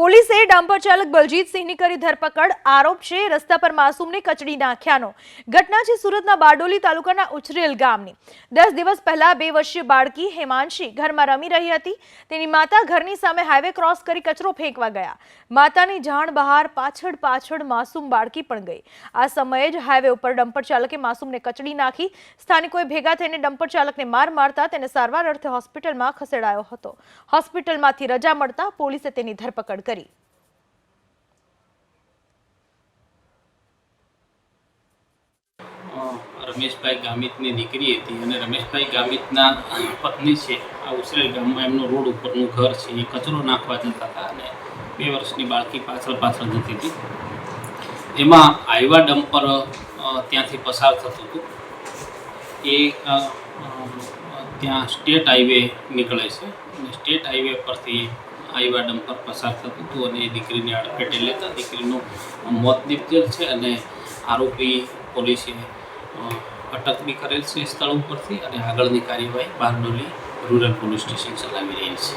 પોલીસે ડામ્પર ચાલક બલજીતસિંહની કરી ધરપકડ. આરોપ છે, રસ્તા પર માસૂમને કચડી નાખ્યાનો. ઘટના છે સુરતના બારડોલી તાલુકાના ઉછરેલ ગામની. દસ દિવસ પહેલા બે વર્ષીય બાળકી હેમાંશી ઘરમાં રમી રહી હતી. તેની માતા ઘરની સામે હાઈવે ક્રોસ કરી કચરો ફેંકવા ગયા. માતાની જાણ બહાર પાછળ પાછળ માસૂમ બાળકી પણ ગઈ. આ સમયે જ હાઈવે ઉપર ડમ્પર ચાલકે માસૂમને કચડી નાખી. સ્થાનિકોએ ભેગા થઈને ડમ્પર ચાલકને માર મારતા તેને સારવાર અર્થે હોસ્પિટલમાં ખસેડાયો હતો. હોસ્પિટલમાંથી રજા મળતા પોલીસે તેની ધરપકડ કરી. અ, રમેશભાઈ ગામિતની દીકરી હતી અને રમેશભાઈ ગામિતના પત્ની છે. આ ઉસરેલ ગામમાં એમનું રોડ ઉપરનું ઘર છે. એ કચરો નાખવા જતા હતા અને બે વર્ષની બાળકી પાછળ પાછળ જતી હતી. એમાં આઈવા ડમ્પર ત્યાંથી પસાર થતું હતું. એ ત્યાં સ્ટેટ હાઈવે નીકળે છે. અને સ્ટેટ હાઈવે પરથી આઈવા ડમ્પર પસાર થતું હતું અને એ દીકરીને અડફેટે લેતા દીકરીનું મોત નીપજેલ છે અને આરોપી પોલીસે અટક બી કરેલ છે સ્થળ ઉપરથી અને આગળની કાર્યવાહી બારડોલી રૂરલ પોલીસ સ્ટેશન ચલાવી રહી છે.